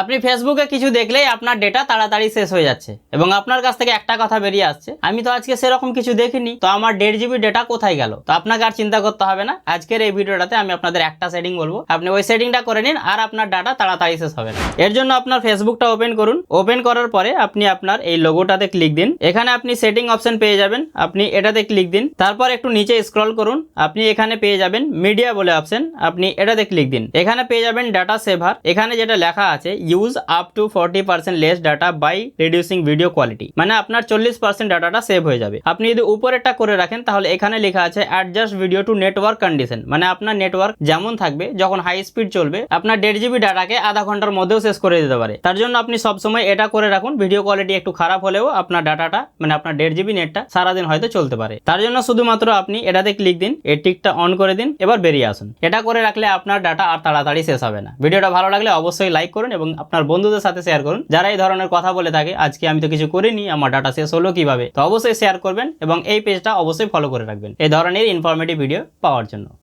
আপনি ফেসবুকে কিছু দেখলেই আপনার ডেটা তাড়াতাড়ি শেষ হয়ে যাচ্ছে এবং আপনার কাছ থেকে একটা কথা বেরিয়ে আসছে। আমি তো আজকে সেরকম কিছু দেখিনি, তো আমার দেড় জিবি ডেটা কোথায় গেল? তো আপনাকে আর চিন্তা করতে হবে না, আজকের এই ভিডিওটাতে আমি আপনাদের একটা সেটিং বলব। আপনি ওই সেটিংটা করে নিন, আর আপনার ডাটা তাড়াতাড়ি শেষ হবে না। এর জন্য আপনার ফেসবুকটা ওপেন করুন। ওপেন করার পরে আপনি আপনার এই লোগোটাতে ক্লিক দিন। এখানে আপনি সেটিং অপশন পেয়ে যাবেন। আপনি এটাতে ক্লিক দিন। তারপর একটু নিচে স্ক্রল করুন। আপনি এখানে পেয়ে যাবেন মিডিয়া বলে অপশন আপনি এটাতে ক্লিক দিন। এখানে পেয়ে যাবেন ডাটা সেভার এখানে যেটা লেখা আছে use up to forty percent less data by reducing video quality মানে আপনার চল্লিশ পার্সেন্ট ডাটাটা সেভ হয়ে যাবে। আপনি যদি উপরেরটা করে রাখেন, তাহলে এখানে লেখা আছে adjust video to network condition মানে আপনার নেটওয়ার্ক যেমন থাকবে, যখন হাই স্পিড চলবে, আপনার দেড় জিবি ডাটাকে আধা ঘণ্টার মধ্যেও শেষ করে দিতে পারে। তার জন্য আপনি সবসময় এটা করে রাখুন ভিডিও কোয়ালিটি একটু খারাপ হলেও আপনার ডাটাটা মানে আপনার দেড় জিবি নেটটা সারাদিন হয়তো চলতে পারে। তার জন্য শুধুমাত্র আপনি এটাতে ক্লিক দিন এই টিকটা অন করে দিন, এবার বেরিয়ে আসুন। এটা করে রাখলে আপনার ডাটা আর তাড়াতাড়ি শেষ হবে না। ভিডিওটা ভালো লাগলে অবশ্যই লাইক করুন এবং আপনার বন্ধুদের সাথে শেয়ার করুন। যারা এই ধরনের কথা বলে থাকে, আজকে আমি তো কিছু করিনি, আমার ডাটা শেষ হলো কীভাবে? তো অবশ্যই শেয়ার করবেন এবং এই পেজটা অবশ্যই ফলো করে রাখবেন। এই ধরনের ইনফরমেটিভ ভিডিও পাওয়ার জন্য।